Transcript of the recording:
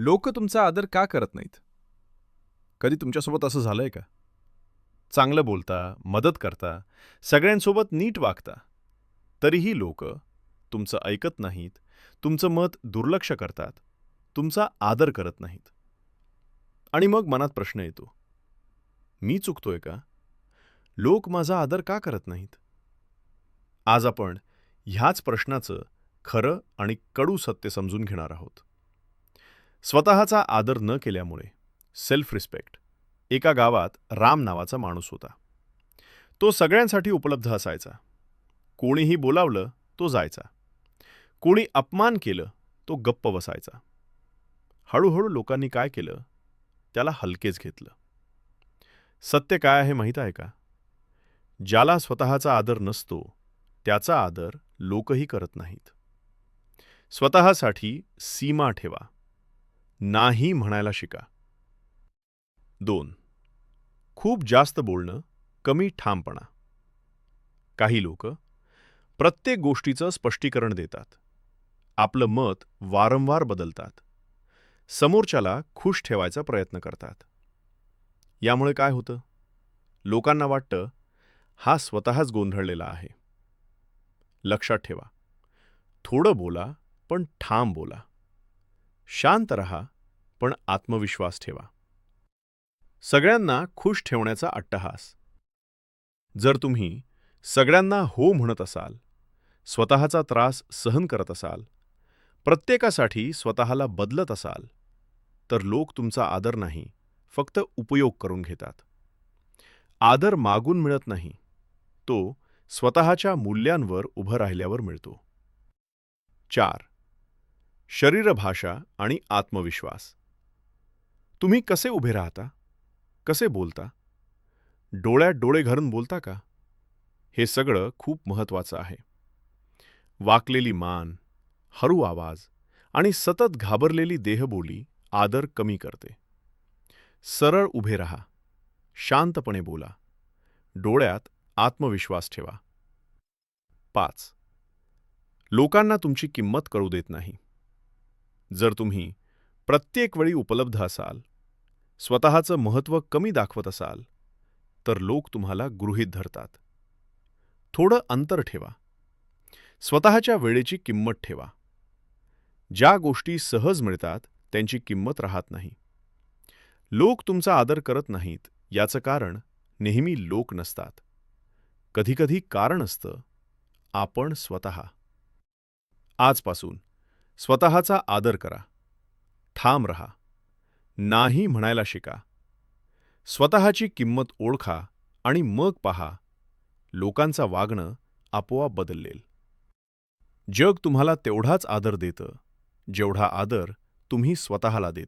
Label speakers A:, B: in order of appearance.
A: लोक तुमचा आदर का करत नाहीत? कधी तुमच्यासोबत असं झालंय का? चांगलं बोलता मदत करता सगळ्यांसोबत नीट वागता तरीही लोक तुमचं ऐकत नाहीत तुमचं मत दुर्लक्ष करतात तुमचा आदर करत नाहीत. आणि मग मनात प्रश्न येतो मी चुकतोय का? लोक माझा आदर का करत नाहीत? आज आपण ह्याच प्रश्नाचं खरं आणि कडू सत्य समजून घेणार आहोत. स्वतःचा आदर न केल्यामुळे सेल्फ रिस्पेक्ट एका गावात राम नावाचा माणूस होता. तो सगळ्यांसाठी उपलब्ध असायचा. कोणीही बोलावलं तो जायचा. कोणी अपमान केलं तो गप्प बसायचा. हळूहळू लोकांनी काय केलं त्याला हलकेच घेतलं. सत्य काय आहे माहीत आहे का? ज्याला स्वतःचा आदर नसतो त्याचा आदर लोकही करत नाहीत. स्वतःसाठी सीमा ठेवा. नाही म्हणायला शिका. दोन. खूप जास्त बोलणं कमी ठामपणा. काही लोक प्रत्येक गोष्टीचं स्पष्टीकरण देतात. आपलं मत वारंवार बदलतात. समोरच्याला खुश ठेवायचा प्रयत्न करतात. यामुळे काय होतं? लोकांना वाटतं हा स्वतःच गोंधळलेला आहे. लक्षात ठेवा. थोडं बोला पण ठाम बोला. शांत रहा पण आत्मविश्वास ठेवा. सगळ्यांना खुश ठेवण्याचा अट्टहास. जर तुम्ही सगळ्यांना हो म्हणत असाल स्वतःचा त्रास सहन करत असाल प्रत्येकासाठी स्वतःला बदलत असाल तर लोक तुमचा आदर नाही फक्त उपयोग करून घेतात. आदर मागून मिळत नाही तो स्वतःच्या मूल्यांवर उभं राहिल्यावर मिळतो. चार शरीरभाषा आणि आत्मविश्वास. तुम्ही कसे उभे राहता? कसे बोलता? डोळ्यात डोळे घालून बोलता का? हे सगळं खूप महत्त्वाचं आहे. वाकलेली मान हरू आवाज आणि सतत घाबरलेली देहबोली आदर कमी करते. सरळ उभे राहा. शांतपणे बोला. डोळ्यात आत्मविश्वास ठेवा. पाच. लोकांना तुमची किंमत कळू देत नाही. जर तुम्ही प्रत्येक वेळी उपलब्ध असाल स्वतःचं महत्त्व कमी दाखवत असाल तर लोक तुम्हाला गृहीत धरतात. थोडं अंतर ठेवा. स्वतःच्या वेळेची किंमत ठेवा. ज्या गोष्टी सहज मिळतात त्यांची किंमत राहत नाही. लोक तुमचा आदर करत नाहीत याचं कारण नेहमी लोक नसतात. कधीकधी कारण असतं आपण स्वतः. आजपासून स्वतःचा आदर करा. ठाम रहा. नाही म्हणायला शिका. स्वतःची किंमत ओळखा आणि मग पहा. लोकांचा वागणं आपोआप बदललेल जग तुम्हाला तेवढाच आदर देतं जेवढा आदर तुम्ही स्वतःला देत.